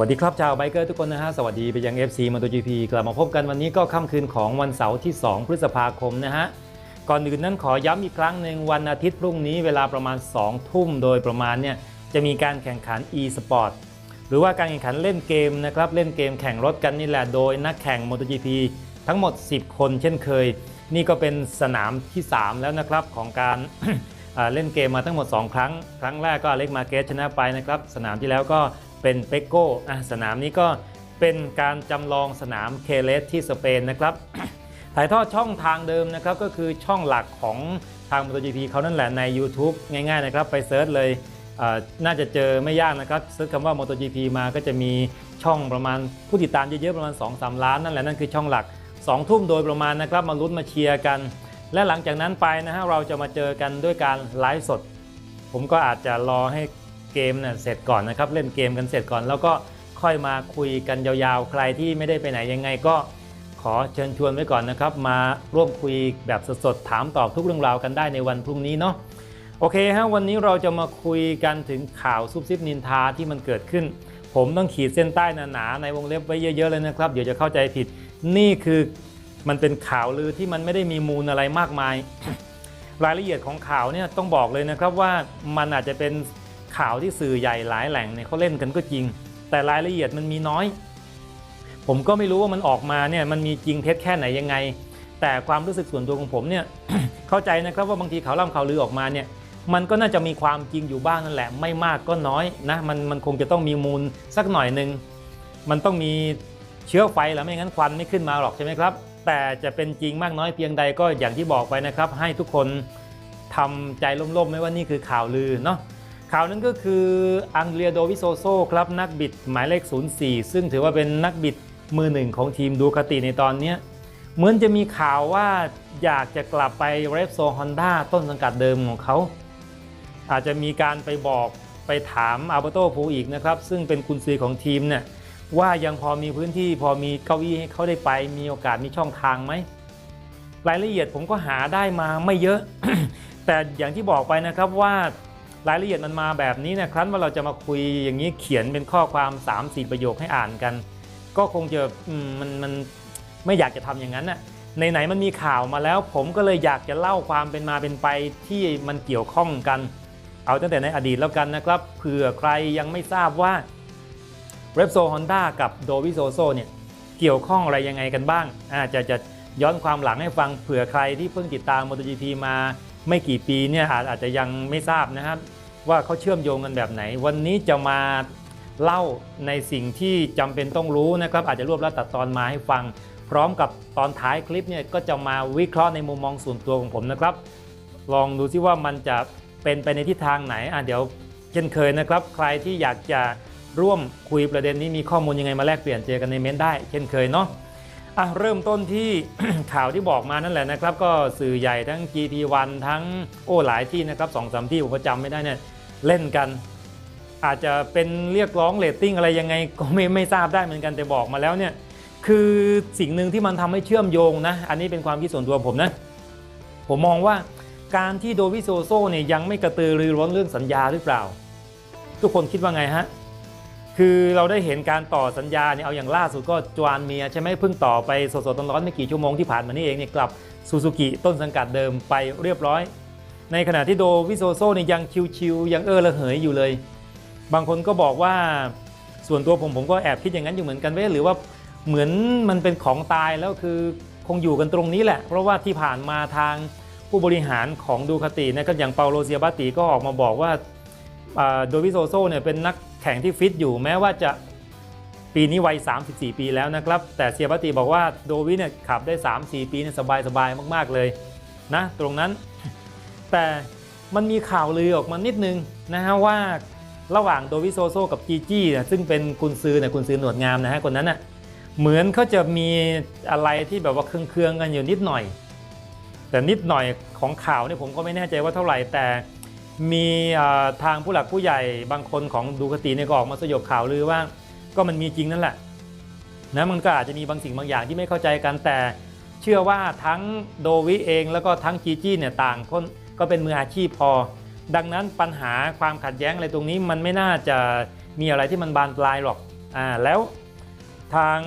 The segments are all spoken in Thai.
วัสดีครับชาวไบเกอร์ทุกคนนะฮะ สวัสดีไปยัง FC MotoGP กลับมาพบกันวันนี้ก็ค่ำคืนของวันเสาร์ที่ 2 พฤษภาคมนะฮะ ก่อนอื่นนั้นขอย้ำอีกครั้งหนึ่งวันอาทิตย์พรุ่งนี้เวลาประมาณ 2 ทุ่มโดยประมาณเนี่ยจะมีการแข่งขัน e-sport หรือว่าการแข่งขันเล่นเกมนะครับเล่นเกมแข่งรถกันนี่แหละโดยนักแข่ง MotoGP ทั้งหมด 10 คนเช่นเคย นี่ก็เป็นสนามที่ 3 แล้วนะครับของการเล่นเกมมาทั้งหมด 2 ครั้ง ครั้งแรกก็อเล็กมาเกสชนะไปนะครับสนามที่แล้วก็ เป็นเปโก้สนามนี้ก็เป็นการจำลองสนามเคเลสที่สเปนนะครับ ถ่ายทอดช่องทางเดิมนะครับก็คือช่องหลักของทาง MotoGP เขานั่นแหละใน YouTube ง่ายๆนะครับไปเซิร์ชเลยน่าจะเจอไม่ยากนะครับเซิร์ชคำว่า MotoGP มาก็จะมีช่องประมาณผู้ติดตามเยอะๆประมาณ 2-3 ล้านนั่นแหละนั่นคือช่องหลัก 2 ทุ่มโดยประมาณนะครับมาลุ้นมาเชียร์กัน และหลังจากนั้นไปนะฮะเราจะมาเจอกันด้วยการไลฟ์สด ผมก็อาจจะรอให้ เกมเนี่ยเสร็จก่อนนะครับเล่นเกมกันเสร็จก่อน แล้วก็ค่อยมาคุยกันยาวๆ ใครที่ไม่ได้ไปไหนยังไงก็ขอเชิญชวนไว้ก่อนนะครับ มาร่วมคุยแบบสดๆถามตอบทุกเรื่องราวกันได้ในวันพรุ่งนี้เนาะโอเคฮะวันนี้เราจะมาคุยกันถึงข่าวซุบซิบนินทาที่มันเกิดขึ้น ผมต้องขีดเส้นใต้หนาๆในวงเล็บไว้เยอะๆเลยนะครับ เดี๋ยวจะเข้าใจผิดนี่คือมันเป็นข่าวลือที่มันไม่ได้มีมูลอะไรมากมาย รายละเอียดของข่าวเนี่ยต้องบอกเลยนะครับว่ามันอาจจะเป็น ข่าวที่สื่อใหญ่หลายแหล่งเนี่ยเขาเล่นกันก็จริง แต่รายละเอียดมันมีน้อย ผมก็ไม่รู้ว่ามันออกมาเนี่ยมันมีจริงเท็จแค่ไหนยังไง แต่ความรู้สึกส่วนตัวของผมเนี่ยเข้าใจนะครับว่าบางทีข่าวล่ำข่าวลือออกมาเนี่ยมันก็น่าจะมีความจริงอยู่บ้างนั่นแหละ ไม่มากก็น้อยนะมันมันคงจะต้องมีมูลสักหน่อยหนึ่งมันต้องมีเชื้อไฟแล้วไม่งั้นควันไม่ขึ้นมาหรอกใช่ไหมครับ แต่จะเป็นจริงมากน้อยเพียงใดก็อย่างที่บอกไปนะครับ ให้ทุกคนทำใจล่มๆไม่ว่านี่คือข่าวลือเนาะ ข่าวนั้นก็คืออังเดรียโดวิโซโซครับนักบิดหมายเลข 04 ซึ่งถือว่าเป็นนักบิดมือหนึ่งของทีมดูคาติในตอนนี้ เหมือนจะมีข่าวว่าอยากจะกลับไปเรฟโซฮอนด้าต้นสังกัดเดิมของเขา อาจจะมีการไปบอกไปถามอัลเบโตพูอีกนะครับ ซึ่งเป็นกุนซือของทีมเนี่ยว่ายังพอมีพื้นที่พอมีเก้าอี้ให้เขาได้ไป มีโอกาสมีช่องทางไหมรายละเอียดผมก็หาได้มาไม่เยอะ แต่อย่างที่บอกไปนะครับว่า รายละเอียดมันมาแบบนี้นะครั้นว่าเราจะมาคุยอย่างนี้เขียนเป็นข้อความ 3-4 ประโยคให้อ่านกัน ก็คงจะมันมันไม่อยากจะทำอย่างนั้นน่ะไหนมันมีข่าวมาแล้ว ผมก็เลยอยากจะเล่าความเป็นมาเป็นไปที่มันเกี่ยวข้องกัน เอาตั้งแต่ในอดีตแล้วกันนะครับเผื่อใครยังไม่ทราบว่า r e p s o Honda กับ d o v i s o s o เนี่ยเกี่ยวข้องอะไรยังไงกันบ้างอาจจะจะย้อนความหลังให้ฟังเผื่อใครที่เพิ่งติดตาม MotoGP มาไม่กี่ปีเนี่ยอาจจะยังไม่ทราบนะครับ ว่าเขาเชื่อมโยงกันแบบไหน วันนี้จะมาเล่าในสิ่งที่จำเป็นต้องรู้นะครับ อาจจะรวบรัดตัดตอนมาให้ฟัง พร้อมกับตอนท้ายคลิปเนี่ยก็จะมาวิเคราะห์ในมุมมองส่วนตัวของผมนะครับ ลองดูซิว่ามันจะเป็นไปในทิศทางไหนอะเดี๋ยวเช่นเคยนะครับ ใครที่อยากจะร่วมคุยประเด็นนี้มีข้อมูลยังไงมาแลกเปลี่ยนเจอกันในเม้นได้ เช่นเคยเนาะอะเริ่มต้นที่ข่าวที่บอกมานั่นแหละนะครับ ก็สื่อใหญ่ทั้ง GT1 ทั้งโอ้หลายที่นะครับสองสามที่ผมจำไม่ได้เนี่ย เล่นกัน อาจจะเป็นเรียกร้องเรตติ้งอะไรยังไงก็ไม่ไม่ทราบได้เหมือนกันแต่บอกมาแล้วเนี่ยคือสิ่งหนึ่งที่มันทำให้เชื่อมโยงนะ อันนี้เป็นความคิดส่วนตัวผมนะ ผมมองว่าการที่โดวิโซโซเนี่ยยังไม่กระตือรือร้นเรื่องสัญญาหรือเปล่า ทุกคนคิดว่าไงฮะ คือเราได้เห็นการต่อสัญญาเนี่ยเอาอย่างล่าสุดก็จวานเมียใช่ไหมเพิ่งต่อไปสดๆร้อนๆไม่กี่ชั่วโมงที่ผ่านมานี่เองเนี่ยกลับซูซูกิต้นสังกัดเดิมไปเรียบร้อย ในขณะที่โดวิโซโซเนี่ยยังชิวๆยังเออระเหยอยู่เลย บางคนก็บอกว่าส่วนตัวผมผมก็แอบคิดอย่างนั้นอยู่เหมือนกันเว้ยหรือว่าเหมือนมันเป็นของตายแล้วคือคงอยู่กันตรงนี้แหละ เพราะว่าที่ผ่านมาทางผู้บริหารของดูคาตินะครับอย่างเปาโลเซียบาติก็ออกมาบอกว่าอ่าโดวิโซโซเนี่ยเป็นนักแข่งที่ฟิตอยู่แม้ว่าจะปีนี้วัย 34 ปีแล้วนะครับ แต่เซียบาติบอกว่าโดวิเนี่ยขับได้ 3-4 ปีเนี่ยสบายๆมาก ๆเลยนะตรงนั้น แต่มันมีข่าวลือออกมานิดนึงนะฮะว่าระหว่างโดวิโซโซกับจีจี้นี่ยซึ่งเป็นกุนซือเนี่ยกุนซือหนวดงามนะฮะคนนั้นน่ะเหมือนเขาจะมีอะไรที่แบบว่าเคืองๆกันอยู่นิดหน่อย แต่นิดหน่อยของข่าวเนี่ยผมก็ไม่แน่ใจว่าเท่าไหร่แต่มีทางผู้หลักผู้ใหญ่บางคนของดูคติเนี่ยก็ออกมาสยบข่าวลือว่าก็มันมีจริงนั่นแหละนะมันก็อาจจะมีบางสิ่งบางอย่างที่ไม่เข้าใจกันแต่ เชื่อว่าทั้งโดวิเองแล้วก็ทั้งจีจี้เนี่ยต่างคน ก็เป็นมืออาชีพพอ ดังนั้นปัญหาความขัดแย้งอะไรตรงนี้มันไม่น่าจะมีอะไรที่มันบานปลายหรอกอ่าแล้วทาง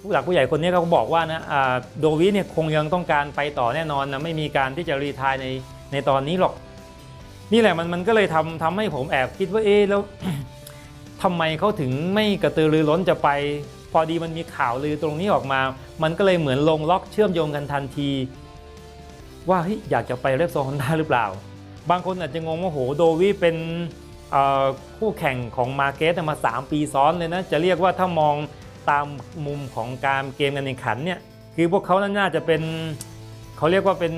ผู้หลักผู้ใหญ่คนนี้เขาก็บอกว่านะอ่าโดวิเนี่ยคงยังต้องการไปต่อแน่นอนนะไม่มีการที่จะรีทายในในตอนนี้หรอก นี่แหละมันมันก็เลยทำทำให้ผมแอบคิดว่าเอ๊แล้วทำไมเขาถึงไม่กระตือรือร้นจะไป พอดีมันมีข่าวลือตรงนี้ออกมา มันก็เลยเหมือนลงล็อกเชื่อมโยงกันทันที ว่าอยากจะไปเรปโซฮอนด้าหรือเปล่า บางคนอาจจะงงว่าโหโดวี่เป็นคู่แข่งของมาเกสมา 3 ปีซ้อนเลยนะ จะเรียกว่าถ้ามองตามมุมของการเกมการแข่งขันเนี่ยคือพวกเขาน่าจะเป็นเขาเรียกว่าเป็น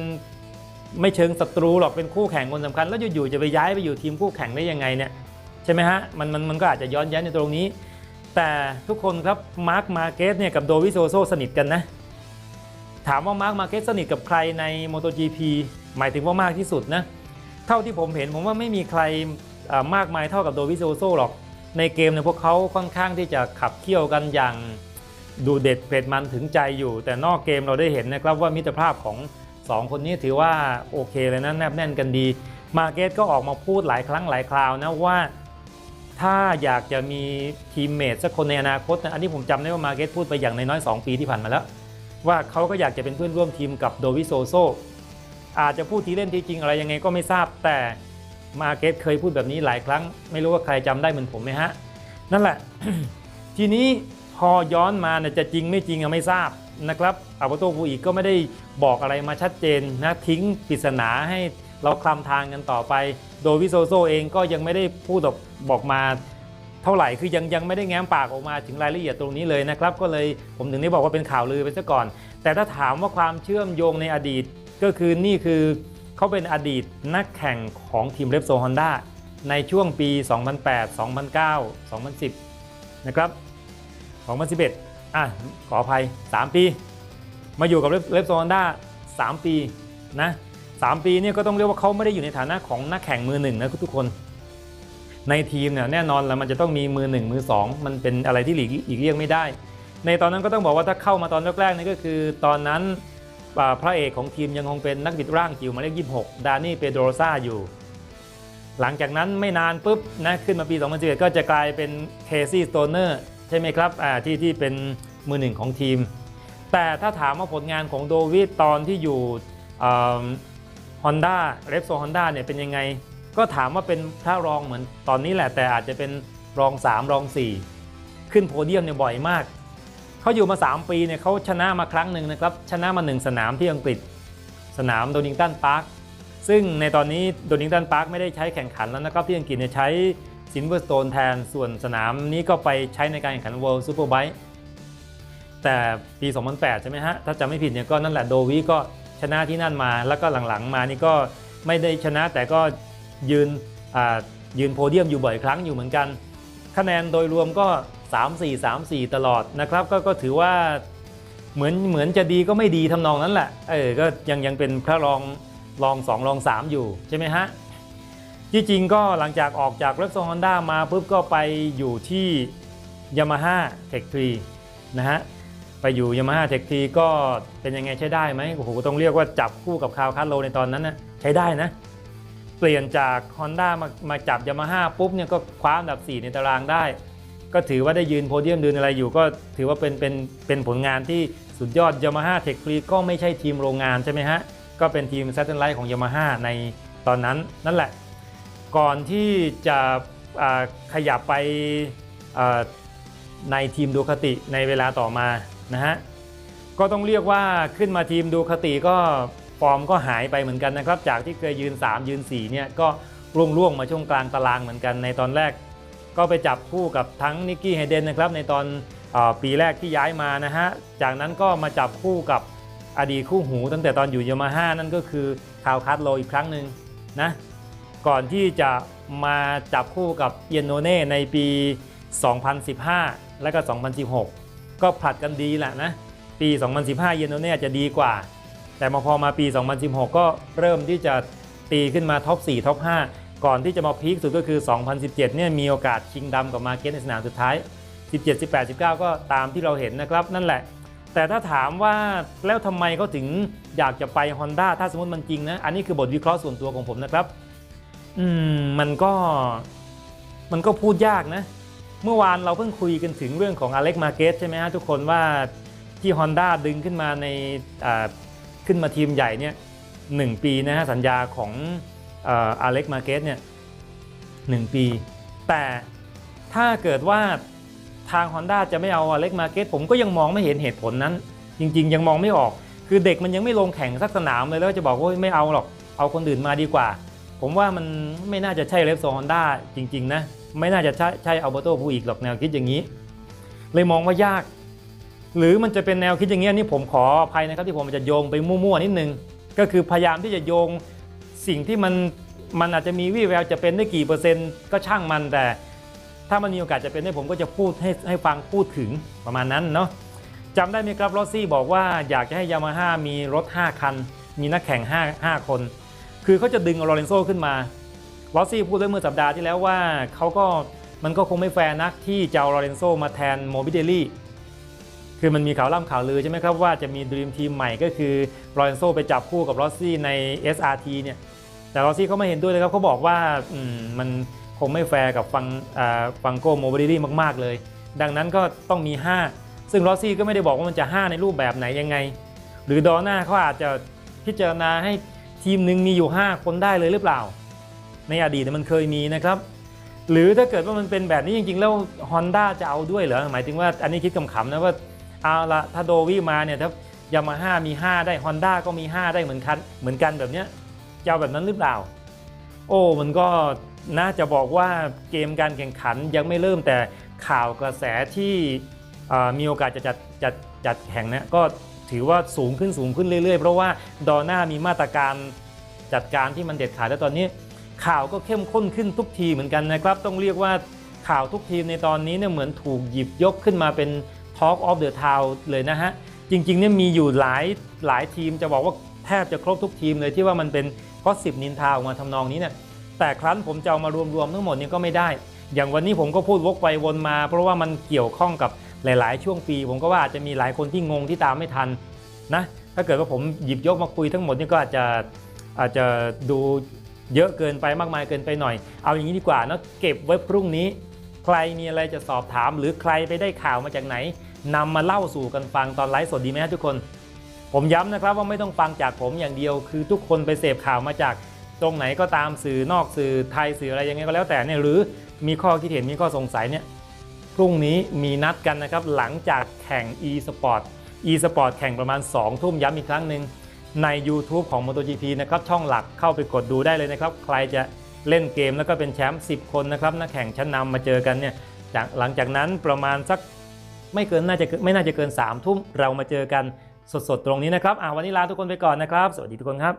ไม่เชิงศัตรูหรอกเป็นคู่แข่งคนสำคัญ แล้วอยู่ๆจะไปย้ายไปอยู่ทีมคู่แข่งได้ยังไงเนี่ยใช่ไหมฮะมันมันมันก็อาจจะย้อนแย้งในตรงนี้ แต่ทุกคนครับมาร์คมาเกสเนี่ยกับโดวิโซโซสนิทกันนะ ถามว่ามาร์คมาเกสสนิทกับใครใน MotoGP หมายถึงว่ามากที่สุดนะ เท่าที่ผมเห็นผมว่าไม่มีใครมากมายเท่ากับโดวิโซโซหรอก ในเกมเนี่ยพวกเขาค่อนข้างที่จะขับเคี่ยวกันอย่างดูเด็ดเผ็ดมันถึงใจอยู่ แต่นอกเกมเราได้เห็นนะครับว่ามิตรภาพของ 2 คนนี้ถือว่าโอเคเลยนะแนบแน่นกันดี มาเกสก็ออกมาพูดหลายครั้งหลายคราวนะว่าถ้าอยากจะมีทีมเมทสักคนในอนาคตนะอันนี้ผมจำได้ว่ามาเกสพูดไปอย่างน้อยๆ2ปีที่ผ่านมาแล้ว ว่าเขาก็อยากจะเป็นเพื่อนร่วมทีมกับโดวิโซโซอาจจะพูดทีเล่นทีจริงอะไรยังไงก็ไม่ทราบแต่มาเก็ตเคยพูดแบบนี้หลายครั้ง ไม่รู้ว่าใครจำได้เหมือนผมไหมฮะ นั่นแหละ ทีนี้พอย้อนมาเนี่ยจะจริงไม่จริงอะไม่ทราบนะครับอาบโตฟูอีกก็ไม่ได้บอกอะไรมาชัดเจนนะทิ้งปริศนาให้เราคลำทางกันต่อไป โดวิโซโซเองก็ยังไม่ได้พูดบอกมา เท่าไหร่คือยังยังไม่ได้แง้มปากออกมาถึงรายละเอียดตรงนี้เลยนะครับ ก็เลยผมถึงได้บอกว่าเป็นข่าวลือไปซะก่อน แต่ถ้าถามว่าความเชื่อมโยงในอดีตก็คือนี่คือเขาเป็นอดีตนักแข่งของทีมเรปโซฮอนด้าในช่วงปี 2008 2009 2010 นะครับ 2011 อะ ขออภัย 3 ปี มาอยู่กับเรปโซฮอนด้า3 ปีนะ3ปีเนี่ยก็ต้องเรียกว่าเขาไม่ได้อยู่ในฐานะของนักแข่งมือหนึ่งนะทุกคน ในทีมเนี่ยแน่นอนแล้วมันจะต้องมีมือหนึ่งมือสองมันเป็นอะไรที่หลีกหลีกเลี่ยงไม่ได้ ในตอนนั้นก็ต้องบอกว่าถ้าเข้ามาตอนแรกๆนี่ก็คือ ตอนนั้นพระเอกของทีมยังคงเป็นนักบิดร่างจิ๋วหมายเลข26 ดานี่เปโดรซาอยู่ หลังจากนั้นไม่นานปุ๊บนะขึ้นมาปี 2011ก็จะกลายเป็นเคซี่สโตเนอร์ใช่ไหมครับที่ที่เป็นมือหนึ่งของทีม แต่ถ้าถามว่าผลงานของโดวิดตอนที่อยู่ฮอนด้าเรปโซฮอนด้าเนี่ยเป็นยังไง ก็ถามว่าเป็นพระรองเหมือนตอนนี้แหละ แต่อาจจะเป็นรอง 3 รอง 4 ขึ้นโพเดียมเนี่ยบ่อยมาก เขาอยู่มา 3 ปีเนี่ยเขาชนะมาครั้งหนึ่งนะครับ ชนะมา 1 สนามที่อังกฤษ สนามโดนิงตันพาร์คซึ่งในตอนนี้โดนิงตันพาร์คไม่ได้ใช้แข่งขันแล้วนะครับที่อังกฤษเนี่ยใช้ซินเวอร์สโตนแทนส่วนสนามนี้ก็ไปใช้ในการแข่งขัน World Superbike แต่ปี 2008 ใช่ไหมฮะ ถ้าจำไม่ผิดเนี่ยก็นั่นแหละโดวีก็ชนะที่นั่นมา แล้วก็หลังๆ มานี่ก็ไม่ได้ชนะแต่ก็ ยืนยืนโพเดียมอยู่บ่อยครั้งอยู่เหมือนกัน คะแนนโดยรวมก็ 3 4 3 4 ตลอดนะครับกก็ถือว่าเหมือนเหมือนจะดีก็ไม่ดีทำนองนั้นแหละเออก็ยังยังเป็นพระรองรอง2รอง 3 อยู่ใช่ไหมฮะที่จริงก็หลังจากออกจากรถโซฮอนด้ามาปุ๊บก็ไปอยู่ที่ Yamaha Tech 3นะฮะไปอยู่ Yamaha Tech 3ก็เป็นยังไงใช้ได้ไหมโอ้โหต้องเรียกว่าจับคู่กับคาวคาโลในตอนนั้นนะใช้ได้นะ เปลี่ยนจาก Honda มามาจับ Yamaha ปุ๊บเนี่ยก็คว้าอันดับ 4 ในตารางได้ ก็ถือว่าได้ยืนโพเดียมดินอะไรอยู่ ก็ถือว่าเป็นเป็นเป็นผลงานที่สุดยอด Yamaha Tech 3ก็ไม่ใช่ทีมโรงงานใช่ไหมฮะ ก็เป็นทีม Satellite ของ Yamaha ในตอนนั้นนั่นแหละ ก่อนที่จะขยับไปในทีมดูคติในเวลาต่อมานะฮะก็ต้องเรียกว่าขึ้นมาทีมดูคติก็ ฟอร์มก็หายไปเหมือนกันนะครับ จากที่เคยยืน 3 ยืน4เนี่ยก็ร่วงร่วงๆมาช่วงกลางตารางเหมือนกันในตอนแรก ก็ไปจับคู่กับทั้งนิกกี้ไฮเดนนะครับในตอนออปีแรกที่ย้ายมานะฮะจากนั้นก็มาจับคู่กับอดีตคู่หู ตั้งแต่ตอนอยู่ยามาฮ่านั่นก็คือคาวคัตโลอีกครั้งหนึ่งนะก่อนที่จะมาจับคู่กับเอียนโนเน่ในปี 2015 และก็ 2016 ก็ผลัดกันดีแหละนะปี 2015 เยนโนเน่จะดีกว่า แต่มาพอมาปี 2016 ก็เริ่มที่จะตีขึ้นมาท็อป 4 ท็อป 5 ก่อนที่จะมาพีคสุดก็คือ 2017 เนี่ยมีโอกาสชิงดำกับมาเก็ตในสนามสุดท้าย 17 18 19 ก็ตามที่เราเห็นนะครับ นั่นแหละ แต่ถ้าถามว่าแล้วทำไมเขาถึงอยากจะไป Honda ถ้าสมมติมันจริงนะ อันนี้คือบทวิเคราะห์ส่วนตัวของผมนะครับ อืม มันก็มันก็พูดยากนะ เมื่อวานเราเพิ่งคุยกันถึงเรื่องของอเล็กมาเกสใช่ไหมฮะทุกคนว่าที่ Honda ดึงขึ้นมาในอ่า ขึ้นมาทีมใหญ่เนี่ยหนึ่งปีนะฮะสัญญาของอาเล็กมาเกสเนี่ยหนึ่งปี แต่ถ้าเกิดว่าทาง Honda จะไม่เอาอาเล็กมาเกสผมก็ยังมองไม่เห็นเหตุผลนั้น จริง ๆ ยังมองไม่ออก คือเด็กมันยังไม่ลงแข่งสักสนามเลยแล้วจะบอกว่าไม่เอาหรอกเอาคนอื่นมาดีกว่า ผมว่ามันไม่น่าจะใช่เรฟโซฮอนด้าจริง ๆ นะ ไม่น่าจะใช่ใช่อัลเบโตพูอีกหรอกแนวคิดอย่างนี้ เลยมองว่ายาก หรือมันจะเป็นแนวคิดอย่างนี้ยนี่ผมขออภัยนะครับที่ผมจะโยงไปมั่วๆนิดนึง ก็คือพยายามที่จะโยงสิ่งที่มันมันอาจจะมีวี่แววจะเป็นได้กี่เปอร์เซ็นต์ก็ช่างมันแต่ ถ้ามันมีโอกาสจะเป็นได้ผมก็จะพูดให้ให้ฟังพูดถึงประมาณนั้นเนาะจำได้ไหมครับลอซี่บอกว่าอยากจะให้ยามาฮ่ามีรถ 5 คัน มีนักแข่ง 5 5 คน คือเขาจะดึงอาลอเรนโซขึ้นมาลอซี่พูดไว้เมื่อสัปดาห์ที่แล้วว่าเขาก็มันก็คงไม่แฟร์นักที่จะเอาลอเรนโซมาแทนโมบิเดลี่ คือมันมีข่าวล่ำข่าวลือใช่ไหมครับว่าจะมีดีมทีมใหม่ก็คือลอเรนโซไปจับคู่กับลอสซี่ใน SRT เนี่ยแต่ลอสซี่เขาไม่เห็นด้วยเลยครับเขาบอกว่ามมันคงไม่แฟร์กับฟังฟังโกโมบิเดลี่มากๆเลย ดังนั้นก็ต้องมี 5 ซึ่งลอสซี่ก็ไม่ได้บอกว่ามันจะ 5 ในรูปแบบไหนยังไง หรือดอน้าเขาอาจจะพิจารณาให้ทีมหนึ่งมีอยู่ 5 คนได้เลยหรือเปล่า ในอดีตเนยมันเคยมีนะครับหรือถ้าเกิดว่ามันเป็นแบบนี้จริงๆ แล้ว Honda จะเอาด้วยเหรอ หมายถึงว่าอันนี้คิดขำๆนะว่า เอาละถ้าโดวี่มาเนี่ยถ้ายามาฮ่ามี 5 ได้ Honda ก็มี 5 ได้เหมือนกันเหมือนกันแบบเนี้ยจะแบบนั้นหรือเปล่า โอ้มันก็น่าจะบอกว่าเกมการแข่งขันยังไม่เริ่มแต่ข่าวกระแสที่มีโอกาสจะจัดจัดจัดแข่งเนี่ยก็ถือว่าสูงขึ้นสูงขึ้นเรื่อยๆ เพราะว่าดอน่ามีมาตรการจัดการที่มันเด็ดขาดแล้วตอนนี้ ข่าวก็เข้มข้นขึ้นทุกทีเหมือนกันนะครับ ต้องเรียกว่าข่าวทุกทีมในตอนนี้เนี่ยเหมือนถูกหยิบยกขึ้นมาเป็น Talk of the Town เลยนะฮะ จริงๆเนี่ยมีอยู่หลายหลายทีมจะบอกว่าแทบจะครบทุกทีมเลยที่ว่ามันเป็นก็สิบนินทาออกมาทำนองนี้เนี่ยแต่ครั้นผมจะเอามารวมๆทั้งหมดนี่ก็ไม่ได้ อย่างวันนี้ผมก็พูดวกไปวนมา เพราะว่ามันเกี่ยวข้องกับหลาย ๆ ช่วงปี ผมก็ว่าอาจจะมีหลายคนที่งงที่ตามไม่ทันนะถ้าเกิดว่าผมหยิบยกมาคุยทั้งหมดนี่ก็อาจจะอาจจะดูเยอะเกินไปมากมายเกินไปหน่อย เอาอย่างนี้ดีกว่านะเก็บไว้พรุ่งนี้ ใครมีอะไรจะสอบถาม หรือใครไปได้ข่าวมาจากไหนนำมาเล่าสู่กันฟังตอนไลฟ์สดดีไหมฮะทุกคน ผมย้ำนะครับว่าไม่ต้องฟังจากผมอย่างเดียว คือทุกคนไปเสพข่าวมาจากตรงไหนก็ตามสื่อนอกสื่อไทยสื่ออะไรยังไงก็แล้วแต่เนี่ยหรือมีข้อคิดเห็นมีข้อสงสัยเนี่ยพรุ่งนี้มีนัดกันนะครับหลังจากแข่ง e-sport e-sport แข่งประมาณ 2 ทุ่มย้ำอีกครั้งหนึ่งใน YouTube ของ MotoGP นะครับช่องหลักเข้าไปกดดูได้เลยนะครับ ใครจะ เล่นเกมแล้วก็เป็นแชมป์10 คนนะครับนักแข่งชั้นนำมาเจอกันเนี่ยจากหลังจากนั้นประมาณสักไม่เกินน่าจะไม่น่าจะเกิน3ามทุ่มเรามาเจอกันสดๆตรงนี้นะครับอ่าวันนี้ลาทุกคนไปก่อนนะครับ สวัสดีทุกคนครับ